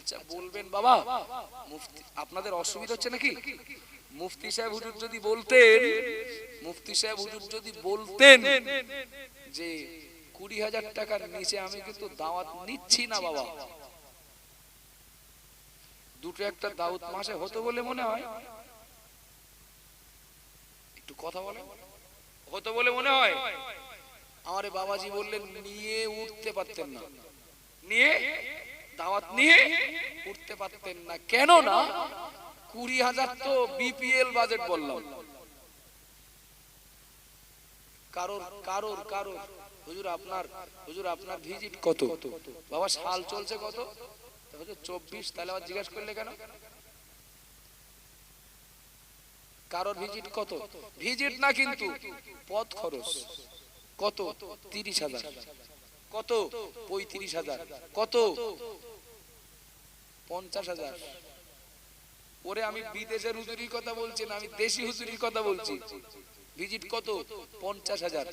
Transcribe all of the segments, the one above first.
আচ্ছা বলবেন বাবা। মুফতি, আপনাদের অসুবিধা হচ্ছে নাকি? মুফতি সাহেব হুজুর যদি বলতেন, মুফতি সাহেব হুজুর যদি বলতেন যে কুড়ি হাজার টাকার নিচে আমি কিন্তু দাওয়াত নিচ্ছি না বাবা। দুটো একটা দাউত মাসে হতো বলে মনে হয়। একটু কথা বলে হতো বলে মনে হয়? আমার বাবাজি বললেন, নিয়ে উঠতে পারতেন না। নিয়ে? দাওয়াত নিয়ে উঠতে পারতেন না। কেন না কুড়ি হাজার তো বিপিএল বাজেট বললাম। কারোর কারোর কারোর। হুজুর, আপনার হুজুর, আপনার ভিজিট কত? বাবা, সাল চলছে কত? চব্বিশ। তাহলে আবার জিজ্ঞাসা করলে কেন? কারোর ভিজিট কত? ভিজিট না কিন্তু পথ খরচ। কত? তিরিশ হাজার। কত? পঁয়ত্রিশ হাজার। কত? পঞ্চাশ হাজার। ওরে আমি বিদেশের হুজুরির কথা বলছি না, আমি দেশি হুজুরির কথা বলছি। ভিজিট কত? পঞ্চাশ হাজার।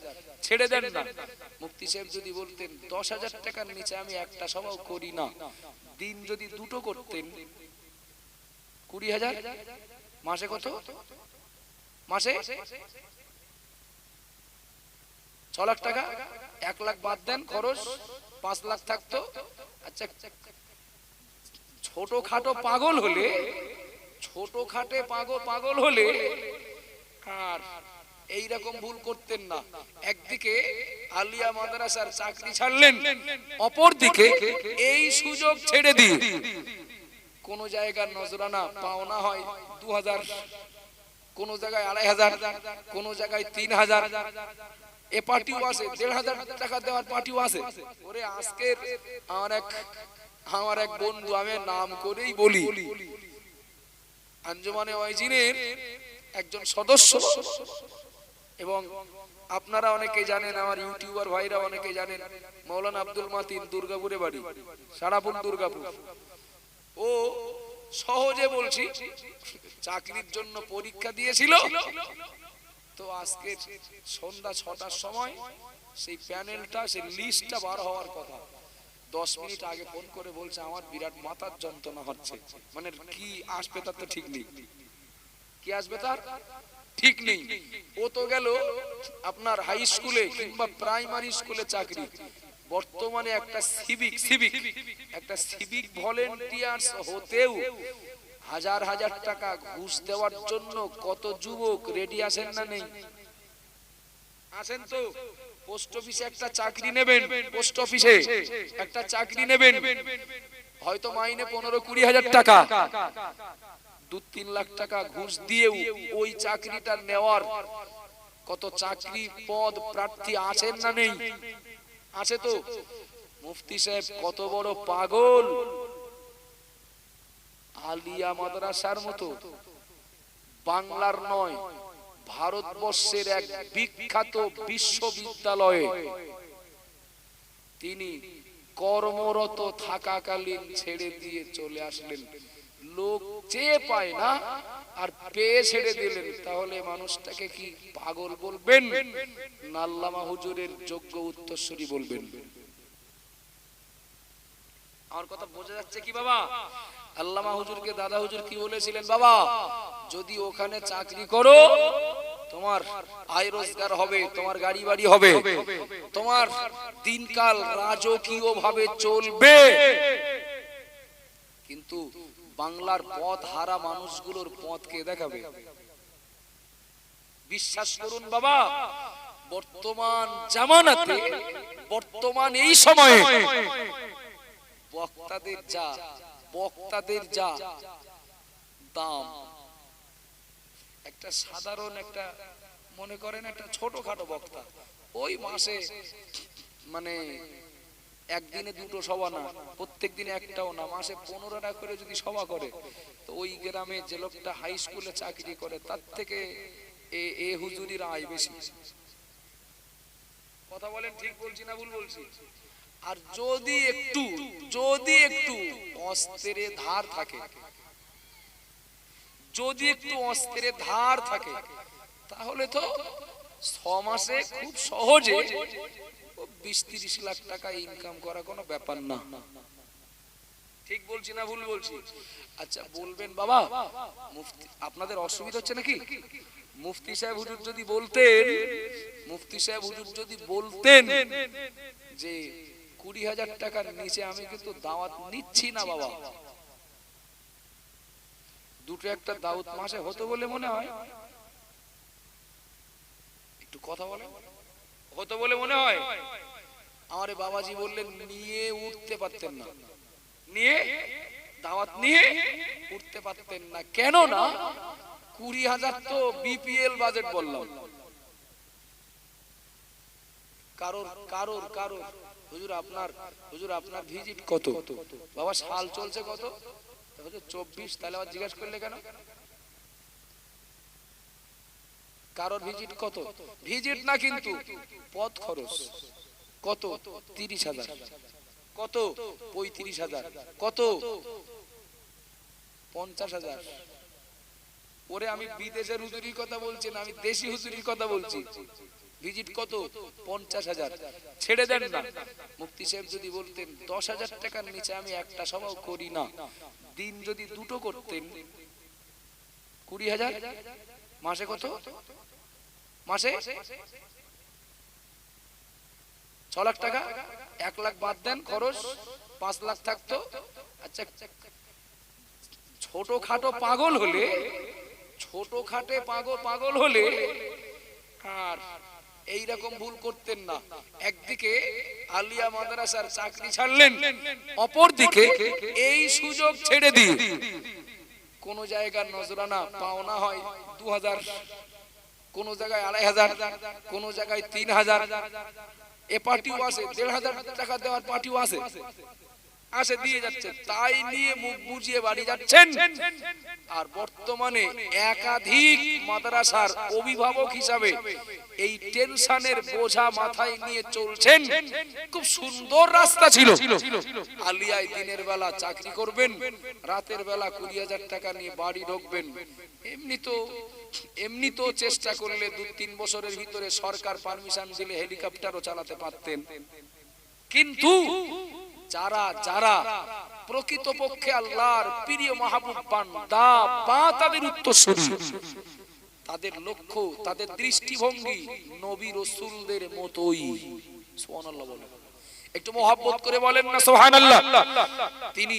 ছেড়ে দেন না। মুক্তি সাহেব যদি বলতেন, দশ হাজার টাকার নিচে আমি একটা সভাও করি না। দিন যদি দুটো করতেন, কুড়ি হাজার? মাসে কত? মাসে? ছ লাখ টাকা? এক লাখ বাদ দেন খরচ, পাঁচ লাখ থাকতো। আচ্ছা ছোট খাটো পাগল হলে ছোট খাটে পাগল পাগল হলে, আর এইরকম ভুল করতেন না। একদিকে আলিয়া মাদ্রাসার চাকরি ছাড়লেন অপর দিকে এই সুযোগ ছেড়ে দিয়ে। কোন জায়গার নজরানা পাওনা হয় দু হাজার কোন জায়গায় আড়াই হাজার, কোন জায়গায় তিন হাজার। এ পার্টিও আছে, দেড় হাজার টাকা দেওয়ার পার্টিও আছে। ওরে আজকের আমার এক আমার এক বন্ধু, আমি নাম করেই বলি। আঞ্জুমানে ওয়াইজিনের একজন সদস্য। এবং আপনারা অনেকে জানেন, আমার ইউটিউবার ভাইরা অনেকে জানেন, মৌলানা আব্দুল মাতিন, দুর্গাপুরে বাড়ি, সারাপুর দুর্গাপুর। ও সহজে বলছি, চাকরির জন্য পরীক্ষা দিয়েছিল। তো আজকে সন্ধ্যা ছটার সময় সেই প্যানেলটা, সেই লিস্টটা বার হওয়ার কথা। দশ মিনিট আগে ফোন করে বলছে, আমার বিরাট মাথার যন্ত্রণা হচ্ছে। মানে কি আসবে তার তো ঠিক নেই। কি আসবে তার? ঠিক নেই। ও তো গেল আপনার হাই স্কুলে কিংবা প্রাইমারি স্কুলে চাকরি। বর্তমানে একটা সিভিক সিভিক একটা সিভিক ভলেন্টিয়ার্স হতেও হাজার হাজার টাকা ঘুষ দেওয়ার জন্য কত যুবক রেডি আছেন না নেই? আছেন তো? পোস্ট অফিসে একটা চাকরি নেবেন, পোস্ট অফিসে একটা চাকরি নেবেন। হয়তো মাইনে পনেরো কুড়ি হাজার টাকা। দু তিন লাখ টাকা ঘুষ দিয়েও ওই চাকরিটা নেওয়ার কত চাকরি পদ প্রার্থী আছেন না নেই? আছে তো? মুফতি সাহেব কত বড় পাগল। আলিয়া মাদ্রাসার মতো। বাংলার নয়। ভারতবর্ষের এক বিখ্যাত বিশ্ববিদ্যালয়ে তিনি কর্মরত থাকাকালীন ছেড়ে দিয়ে চলে আসলেন। লোক চেয়ে পায় না আর পেয়ে ছেড়ে দিলেন। তাহলে মানুষটাকে কি পাগল বলবেন? নাল্লামা হুজুরের যোগ্য উত্তরসূরি বলবেন। আমার কথা বোঝা যাচ্ছে কি বাবা? আল্লামা হুজুরকে দাদা হুজুর কি বলেছিলেন বাবা? যদি ওখানে চাকরি করো তোমার আয় রোজগার হবে, তোমার গাড়ি বাড়ি হবে। তোমার দিনকাল রাজকীয় ভাবে চলবে। কিন্তু বাংলার পথ হারা মানুষগুলোর পথকে দেখাবে? বিশ্বাস করুন বাবা, বর্তমান জামানাতে, বর্তমান এই সময়ে বক্তাদের যা বক্তাদের যা দাম একটা সাধারণ একটা, মনে করেন একটা ছোটখাটো বক্তা। ওই মাসে মানে একদিনে দুটো সভা না, প্রত্যেক দিনে একটাও না, মাসে পনেরো টাকা করে যদি সভা করে, তো ওই গ্রামে যে লোকটা হাই স্কুলে চাকরি করে, তার থেকে এ এ হুজুরির আয় বেশি। কথা বলেন ঠিক বলছি না ভুল বলছি? আর যদি একটু যদি একটু অস্ত্রের ধার থাকে যদি একটু অস্ত্রে ধার থাকে তাহলে তো ছ মাসে খুব সহজে বিশ তিরিশ লাখ টাকা ইনকাম করা কোনো ব্যাপার না। ঠিক বলছি না ভুল বলছি? আচ্ছা বলবেন বাবা মুফতি আপনাদের অসুবিধা হচ্ছে নাকি? মুফতি সাহেব হুজুর যদি বলতেন মুফতি সাহেব হুজুর যদি বলতেন যে কুড়ি হাজার টাকার নিচে আমি কিন্তু দাওয়াত নিচ্ছি না বাবা। দুটো একটা দাউদ মাসে হতো বলে মনে হয়। একটু কথা বলে। হতো বলে মনে হয়? আমারে বাবাজি বললেন, নিয়ে উঠতে পারতেন না। নিয়ে? দাওয়াত নিয়ে উঠতে পারতেন না। কেন না? কুড়ি হাজার তো বিপিএল বাজেট বললাম। কারোর কারোর কারোর। হুজুর, আপনার হুজুর, আপনার ভিজিট কত? বাবা, সাল চলছে কত? হুজুর চব্বিশ, তাহলে আবার জিজ্ঞেস করলে কেন? কারোর ভিজিট কত? ভিজিট না কিন্তু, পথ খরচ। কত? তিরিশ হাজার। কত? পঁয়ত্রিশ হাজার। কত? পঞ্চাশ হাজার। ওরে আমি বিদেশের হুজুরির কথা বলছি না, আমি দেশি হুজুরির কথা বলছি। ভিজিট কত? পঞ্চাশ হাজার। ছেড়ে দেন না। মুফতি সাহেব যদি বলতেন, দশ হাজার টাকার নিচে আমি একটা সভাও করি না। দিন যদি দুটো করতেন, কুড়ি হাজার? মাসে কত? মাসে? ছ লাখ টাকা? এক লাখ বাদ দেন, খরচ? পাঁচ লাখ থাকতো? আচ্ছা ছোট খাটো পাগল হলে ছোট খাটে পাগল পাগল হলে আর এই রকম ভুল করতেন না। একদিকে আলিয়া মাদ্রাসার চাকরি ছাড়লেন, অপরদিকে এই সুযোগ ছেড়ে দিয়ে। কোন জায়গার নজরানা, পাওনা হয় দু হাজার কোন জায়গায় আড়াই হাজার, কোন জায়গায় তিন হাজার। এ পার্টিও আছে, দেড় হাজার টাকা দেওয়ার পার্টিও আছে। আসে, দিয়ে যাচ্ছে তাই নিয়ে মুখ বুঝিয়ে বাড়ি যাচ্ছেন। আর বর্তমানে একাধিক মাদ্রাসার অভিভাবক হিসাবে এই টেনশনের বোঝা মাথায় নিয়ে চলছেন। খুব সুন্দর রাস্তা ছিল। আলিয়ায় দিনের বেলা চাকরি করবেন, রাতের বেলা কুড়ি হাজার টাকা নিয়ে বাড়ি ঢুকবেন। এমনি তো এমনি তো চেষ্টা করলে দু তিন বছরের ভিতরে সরকার পারমিশন দিলে হেলিকপ্টারও চালাতে পারতেন। কিন্তু যারা যারা প্রকৃতপক্ষে আল্লাহর প্রিয় মাহবুব বান্দা, বা তাদের উত্তরসূরি। তাদের লক্ষ্য, তাদের দৃষ্টিভঙ্গি নবী রসুলদের মতোই। সুবহানাল্লাহ বলেন। একটু মহাব্বত করে বলেন না, সুবহানাল্লাহ। তিনি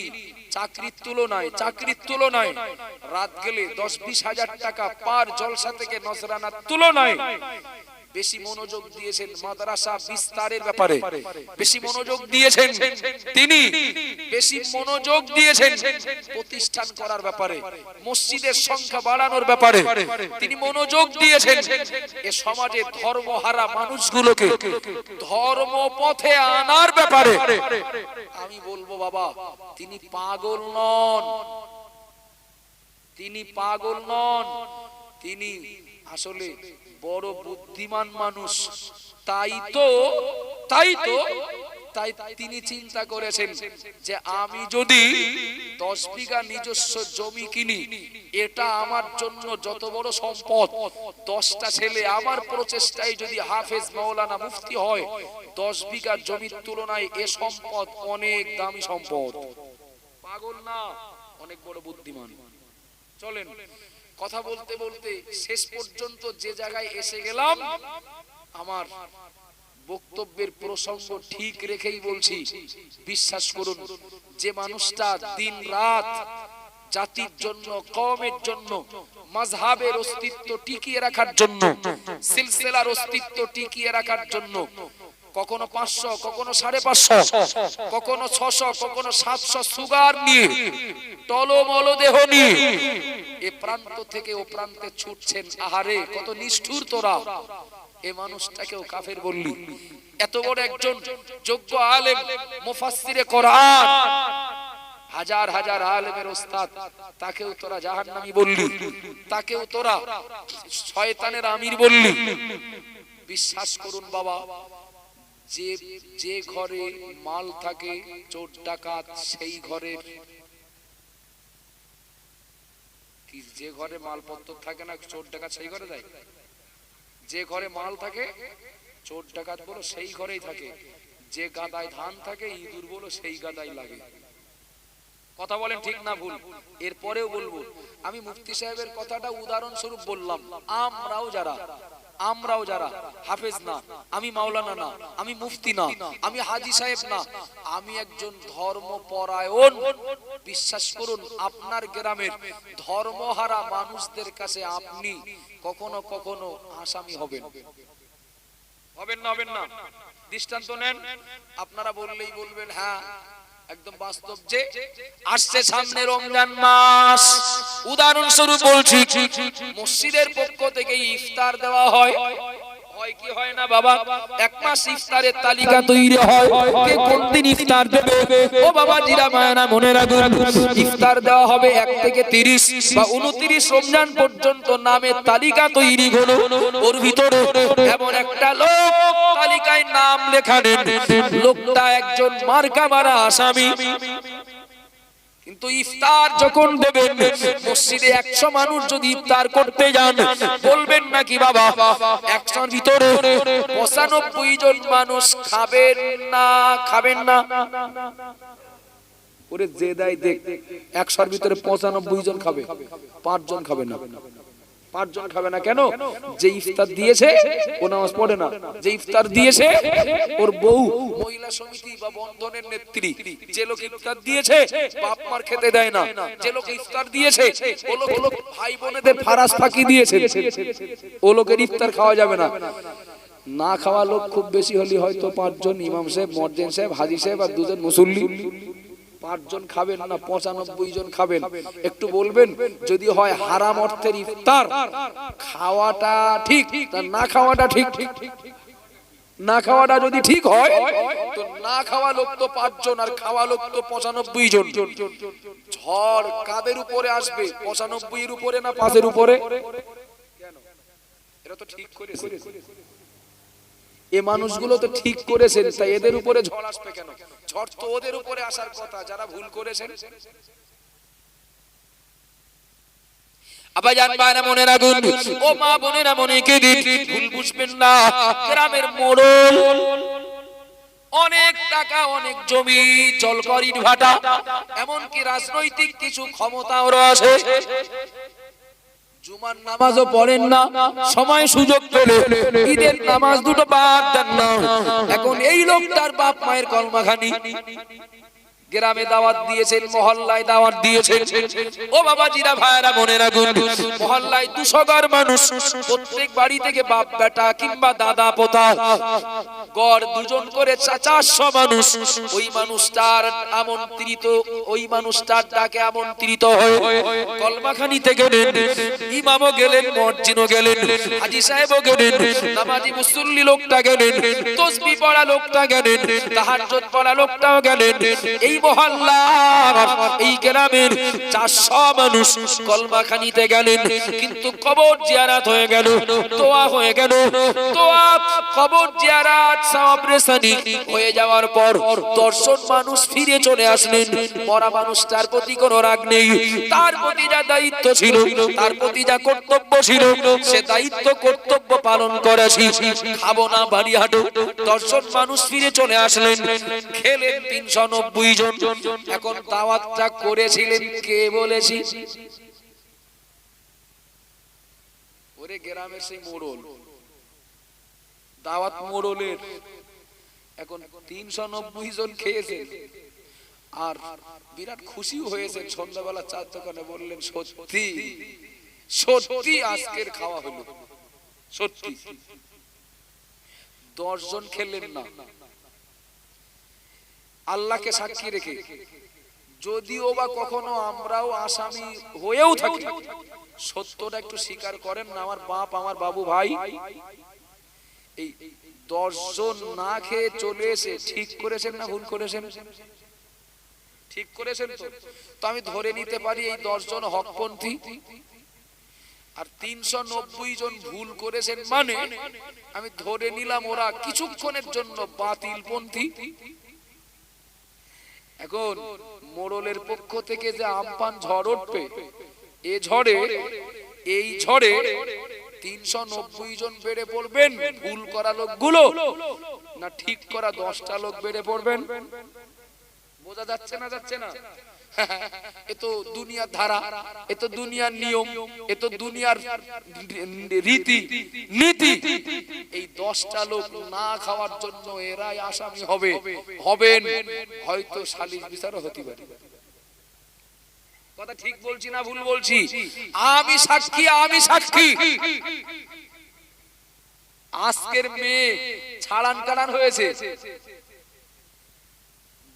চাকরির তুলনায় চাকরির তুলনায় রাত গেলে দশ বিশ হাজার টাকা পার জলসা থেকে নজরানার তুলনায় বেশি মনোযোগ দিয়েছেন মাদ্রাসা বিস্তারের ব্যাপারে। বেশি মনোযোগ দিয়েছেন তিনি। বেশি মনোযোগ দিয়েছেন প্রতিষ্ঠান করার ব্যাপারে। মসজিদের সংখ্যা বাড়ানোর ব্যাপারে। তিনি মনোযোগ দিয়েছেন এ সমাজে ধর্মহারা মানুষগুলোকে। ধর্ম পথে আনার ব্যাপারে। আমি বলব বাবা তিনি পাগল নন। তিনি পাগল নন। তিনি আসলে বড় বুদ্ধিমান মানুষ। তাই তো তাই তো তাই তিনি চিন্তা করেছেন যে আমি যদি দশ বিঘা নিজস্ব জমি কিনি এটা আমার জন্য যত বড় সম্পদ। দশটা ছেলে আমার প্রচেষ্টায় যদি হাফেজ মাওলানা মুফতি হয় দশ বিঘা জমির তুলনায় এ সম্পদ অনেক দামি সম্পদ। পাগল না অনেক বড় বুদ্ধিমান। চলেন কথা বলতে বলতে শেষ পর্যন্ত যে জায়গায় এসে গেলাম আমার বক্তব্যের প্রসঙ্গ ঠিক রেখেই বলছি বিশ্বাস করুন যে মানুষটা দিন রাত জাতির জন্য কমের জন্য মাঝহাবের অস্তিত্ব টিকিয়ে রাখার জন্য সিলসিলার অস্তিত্ব টিকিয়ে রাখার জন্য কখনো পাঁচশো, কখনো সাড়ে পাঁচশো, কখনো ছশো, কখনো সাতশো সুগার নিয়ে, টলমল দেহ নিয়ে, এ প্রান্ত থেকে ও প্রান্তে ছুটছেন, আহারে, কত নিষ্ঠুর তোরা। এ মানুষটাকেও কাফের বললি। এত বড় একজন যোগ্য আলেম, মুফাসসিরে কোরআন, হাজার হাজার আলেমের ওস্তাদ, তাকেও তোরা জাহান্নামী বললি। তাকেও তোরা শয়তানের আমির বললি। বিশ্বাস করুন বাবা যে যে ঘরে মাল থাকে, চোর ডাকাত সেই ঘরের। কি যে ঘরে মালপত্র থাকে না, চোর ডাকাত সেই ঘরে দেয় যে ঘরে মাল থাকে, চোর ডাকাত বলো সেই ঘরেই থাকে। যে গাদায় ধান থাকে, ইঁদুর বলো সেই গাদায় লাগে। কথা বলেন ঠিক না ভুল? এরপরেও বলব, আমি মুফতি সাহেবের কথাটা উদাহরণস্বরূপ বললাম, আমরাও যারা আমরাও যারা হাফেজ না আমি মাওলানা না আমি মুফতি না আমি হাজি সাহেব না আমি একজন ধর্মপরায়ণ। বিশ্বাস করুন আপনার গ্রামের ধর্মহারা মানুষদের কাছে আপনি কখনো কখনো আসামি হবেন। হবেন না হবেন না। দৃষ্টান্ত নেন। আপনারা বললেই বলবেন হ্যাঁ একদম বাস্তব যে আসছে সামনে রমজান মাস। উদাহরণস্বরূপ বলছি, মসজিদের পক্ষ থেকে ইফতার দেওয়া হয়। হয় কি হয় না বাবা? এক মাস ইফতারের তালিকা তৈরি হয়। কে কোন দিন ইফতার দেবে? ও বাবা জিরা মায়ানা মনে রাখুন ইফতার দেওয়া হবে এক থেকে তিরিশ বা উনত্রিশ রমজান পর্যন্ত নামের তালিকা তৈরি হলো। ওর ভিতরে এমন একটা লোক তালিকায় নাম লোকটা একজন মার্কা মারা আসামি। কিন্তু ইফতার যখন দেবেন, মসজিদে একশো মানুষ যদি ইফতার করতে যান, বলবেন নাকি বাবা, একশোর ভিতরে পঁচানব্বই জন মানুষ খাবেন না খাবেন না? একশোর ভিতরে পঁচানব্বই জন খাবে পাঁচ জন খাবে না। পাঁচজন খাবে না কেন? যে ইফতার দিয়েছে, ও নামাজ পড়ে না। যে ইফতার দিয়েছে, ওর বউ মহিলা সমিতি বা বন্ধনের নেত্রী, যে লোক ইফতার দিয়েছে, বাপ মার খেতে দেয় না। যে লোক ইফতার দিয়েছে, ও লোক ভাই বোনেদের ফারাস ফাঁকি দিয়েছে। ও লোকের ইফতার খাওয়া যাবে না। না খাওয়া লোক খুব বেশি হলে হয়তো পাঁচজন ইমাম সাহেব মর্জেন সাহেব, হাজি সাহেব আর দুজন মুসল্লি। পাঁচজন খাবেন না পঁচানব্বই জন খাবেন? একটু বলবেন, যদি হয় হারাম অর্থের ইফতার, খাওয়াটা ঠিক না খাওয়াটা ঠিক? ঠিক ঠিক না খাওয়াটা যদি ঠিক হয়, তো না খাওয়া লোক তো পাঁচজন আর খাওয়া লোক তো পঁচানব্বই জন। ঝড় কাদের উপরে আসবে? পঁচানব্বই এর উপরে না পাঁচের উপরে? এরা তো ঠিক করেছে। এ মানুষগুলো তো ঠিক করেছেন, তাই এদের উপরে ঝড় আসবে কেন? ঝড় তো ওদের উপরে আসার কথা, যারা ভুল করেছেন। ও মা মনে কে ভুল বুঝবেন না মোড়ল। অনেক টাকা, অনেক জমি এমনকি রাজনৈতিক কিছু ক্ষমতাও আছে নামাজও পড়েন না, সময় সুযোগ পেলে ঈদের নামাজ দুটো বাদ দেন না। এখন এই লোকটার বাপ মায়ের কলমাখানি। গ্রামে দাওয়াত দিয়েছেন, মহল্লায় দাওয়াত দিয়েছেন। ও বাবা জিরা ভাইরা মনে রাখুন মহল্লায় দুশো ঘর মানুষ, প্রত্যেক বাড়ি থেকে বাপ, বেটা কিংবা দাদা, পোতা। গড় দুজন করে চা- চারশো মানুষ। ওই মানুষটার আমন্ত্রিত, ওই মানুষটার ডাকে আমন্ত্রিত হয়ে কলমাখানিতে গেলেন ইমামও গেলেন, মসজিদও গেলেন, হাজি সাহেবও গেলেন, নামাজি মুসল্লি লোকটা গেলেন, তসবি পড়া লোকটা গেলেন, তাহাজ্জুদ পড়া লোকটাও গেলেন। এই মহল্লা এই গ্রামের চারশো মানুষ দর্শন মানুষ ফিরে চলে আসলেন। মরা মানুষটার প্রতি কোনো রাগ নেই। তার প্রতি যা দায়িত্ব ছিল, তার প্রতি যা কর্তব্য ছিল, সে দায়িত্ব কর্তব্য পালন করেছি খাব না, বাড়ি দর্শন মানুষ ফিরে চলে আসলেন। খেলেন তিনশো নব্বই জন। এখন দাওয়াতটা করেছিলেন কে বলেছি? ওরে গ্রামের সেই মোড়ল। দাওয়াত মোড়লের। এখন তিনশো নব্বই জন খেয়েছেন। আর বিরাট খুশিও হয়েছেন। সন্ধ্যাবেলা চার দোকানে বললেন, সত্যি সত্যি আজকের খাওয়া হলো। সত্যি। দশ জন খেলেন না। আল্লাহকে সাক্ষী রেখে। যদিও বা কখনো আমরাও আসামি হয়েও থাকি। সত্যটা একটু স্বীকার করেন না আমার বাপ আমার বাবু ভাই। এই দশজন না খেয়ে চলে এসে ঠিক করেছেন না ভুল করেছেন? ঠিক করেছেন তো? তো আমি ধরে নিতে পারি এই দশজন হকপন্থী। আর তিনশো নব্বই জন ভুল করেছেন মানে? আমি ধরে নিলাম ওরা কিছুক্ষণের জন্য বাতিলপন্থী। এখন মোড়লের পক্ষ থেকে যে আমপান ঝড় উঠবে, এ ঝড়ে, এই ঝড়ে তিনশো নব্বই জন বেড়ে পড়বেন, ভুল করা লোকগুলো না ঠিক করা দশটা লোক বেড়ে পড়বেন? বোঝা যাচ্ছে না যাচ্ছে না? এ তো দুনিয়ার ধারা এ দুনিয়ার নিয়ম এ দুনিয়ার রীতি, নীতি। এই দশটা লোক না খাওয়ার জন্য এরাই আসামি হবে। হবেন, হয়তো সালিশ বিচারও হতে পারে। কথা ঠিক বলছি না ভুল বলছি? আমি সাক্ষী আমি সাক্ষী। আজকের মেয়ে ছাড়ান কাড়ান হয়েছে।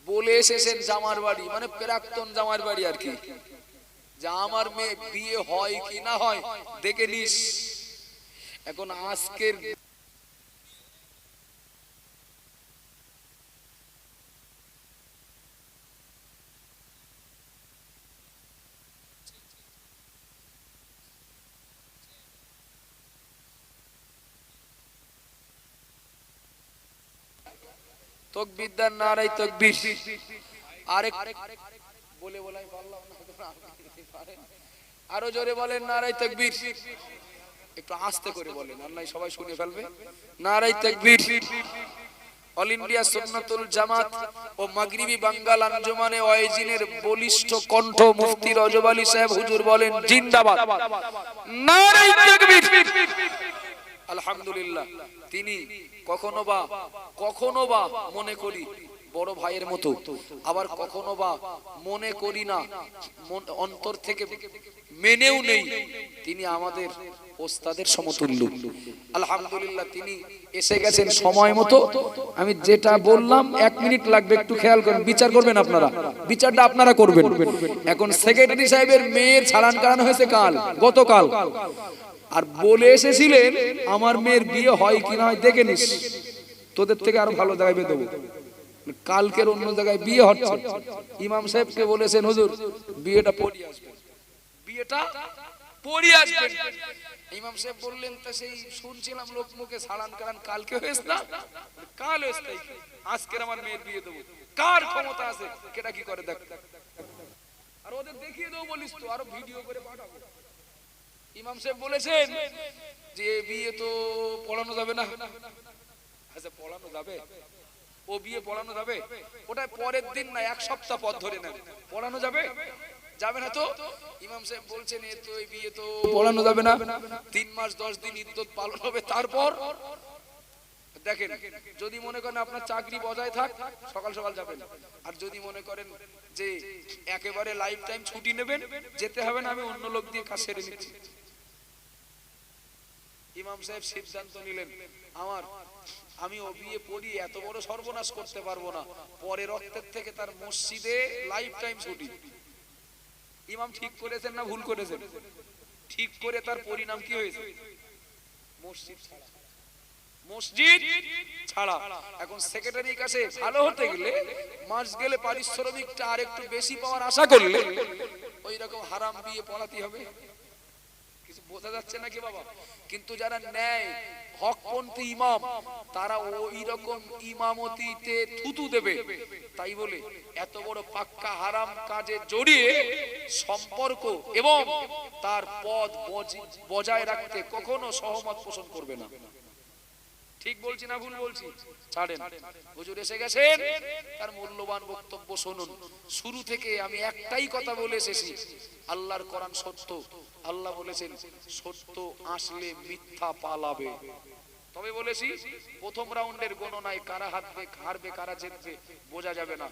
বলে এসেছেন জামার বাড়ি মানে প্রাক্তন জামার বাড়ি আর কি। যে আমার মেয়ে বিয়ে হয় কি না হয়, দেখে নিস। এখন আজকের তকবিদ্যার নারাই তকবির। আরেক বলে বলে আমি পারলাম আরও জোরে বলেন নারাই তকবির। একটু আস্তে করে বলেন, আল্লাহ সবাই শুনে ফেলবে। নারাই তকবির। অল ইন্ডিয়া সুন্নাতুল জামাত ও মাগরিবি বাঙ্গাল আঞ্জুমানে ওয়াইজিনের বলিষ্ঠ কণ্ঠ মুফতি রজব আলী সাহেব হুজুর বলেন, জিন্দাবাদ। নারাই আলহামদুলিল্লাহ। তিনি কখনো বা কখনো বা মনে করি, বড় ভাইয়ের মতো। আবার কখনো বা মনে করি না অন্তর থেকে মেনেও নেই। তিনি আমাদের ওস্তাদের সমতুল্য। আলহামদুলিল্লাহ, তিনি এসে গেছেন সময় মতো। আমি যেটা বললাম, এক মিনিট লাগবে, একটু খেয়াল করেন। বিচার করবেন আপনারা। বিচারটা আপনারা করবেন। এখন সেক্রেটারি সাহেবের মেয়ের ছাড়ান কারানো হয়েছে কাল, গতকাল। আর বলে এসেছিলেন, আমার মেয়ের বিয়ে হয় কি না হয় দেখে নিস। তোদের থেকে আরও ভালো জায়গায় দেবো। কালকের অন্য জায়গায় বিয়ে হচ্ছে। ইমাম সাহেবকে বলেছেন, হুজুর, বিয়েটা পড়িয়ে বিয়েটা পড়িয়ে আসবেন ইমাম সাহেব বললেন, তা সেই শুনছিলাম লোক মুখে সাড়ান কারান কালকে হয়েছে না? কাল হয়েছে আজকের আমার মেয়ের বিয়ে দেবো। কার ক্ষমতা আছে? কেটা কি করে দেখ? আর ওদের দেখিয়ে দেবো বলিস তো, আরও ভিডিও করে পাঠাবো। ইমাম সাহেব বলেছেন যে বিয়ে তো পড়ানো যাবে না। আচ্ছা পড়ানো যাবে? ও বিয়ে পড়ানো যাবে? ওটা পরের দিন না, এক সপ্তাহ পর ধরে নেন। পড়ানো যাবে? যাবে না তো? ইমাম সাহেব বলছেন, এ তো বিয়ে তো পড়ানো যাবে না। তিন মাস, দশ দিন ইদ্যত পালন হবে, তারপর? দেখেন, যদি মনে করেন আপনার চাকরি বজায় থাক, সকাল সকাল যাবেন। আর যদি মনে করেন যে, একেবারে লাইফ টাইম ছুটি নেবেন, যেতে হবে না, আমি অন্য লোক দিয়ে কাজ সেরে নিচ্ছি। ইমাম সাহেব সিদ্ধান্ত নিলেন, আমার, আমি ও বিয়ে পড়ি, এত বড় সর্বনাশ করতে পারব না। পরে রক্তের থেকে তার মসজিদে লাইফ টাইম ছুটি। ইমাম ঠিক করেছেন না ভুল করেছেন? ঠিক করে তার পরিণাম কি হয়েছে? মসজিদ ছাড়া। মসজিদ ছাড়া। এখন সেক্রেটারির কাছে ভালো হতে গেলে মাস গেলে পারিশ্রমিকটা আর একটু বেশি পাওয়ার আশা করলে ওই রকম হারাম বিয়ে পড়াতে হবে। বোঝা যাচ্ছে নাকি বাবা? কিন্তু যারা নেয় হকপন্থী ইমাম, তারা ওই রকম ইমামতিতে থুতু দেবে। তাই বলে, এত বড় পাক্কা হারাম কাজে জড়িয়ে সম্পর্ক এবং তার পদ বজায় রাখতে কখনো সহমত পোষণ করবে না। ঠিক বলছি না ভুল বলছি? ছাড়েন। হুজুর এসে গেছেন। তার মূল্যবান বক্তব্য শুনুন। শুরু থেকে আমি একটাই কথা বলে এসেছি। আল্লাহর কোরআন সত্য। আল্লাহ বলেছেন, সত্য আসলে মিথ্যা পালাবে। তবে বলেছি, প্রথম রাউন্ডের গণনায় কারা হারবে হারবে, কারা জিতবে, বোঝা যাবে না।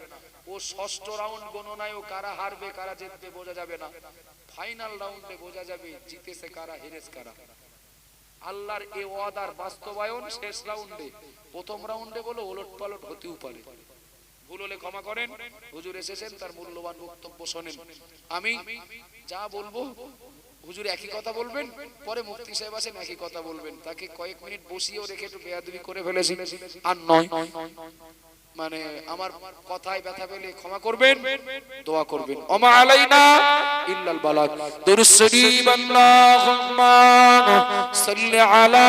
ও ষষ্ঠ রাউন্ড গণনায়ও কারা হারবে, কারা জিতবে, বোঝা যাবে না। ফাইনাল রাউন্ডে বোঝা যাবে, জিতেছে কারা, হেরেছে কারা। আল্লাহর এ ওয়াদার বাস্তবায়ন শেষ রাউন্ডে। প্রথম রাউন্ডে বলে ওলট পালট হতেও পারে। ভুল হলে ক্ষমা করেন। হুজুর এসেছেন, তার মূল্যবান বক্তব্য শোনেন। আমি যা বলব, হুজুর একই কথা বলবেন, পরে মুফতি সাহেব আসেন, একই কথা বলবেন। তাকে কয়েক মিনিট বসিয়েও রেখে একটু বেয়াদবি করে ফেলেছিলেন আর নয়। মানে আমার কথায় ব্যথা পেলে ক্ষমা করবেন দোয়া করবেন। ওমা আলাইনা ইল্লাল বালাগ। দুরুস শরীফ আল্লাহুম্মা সাল্লি আলা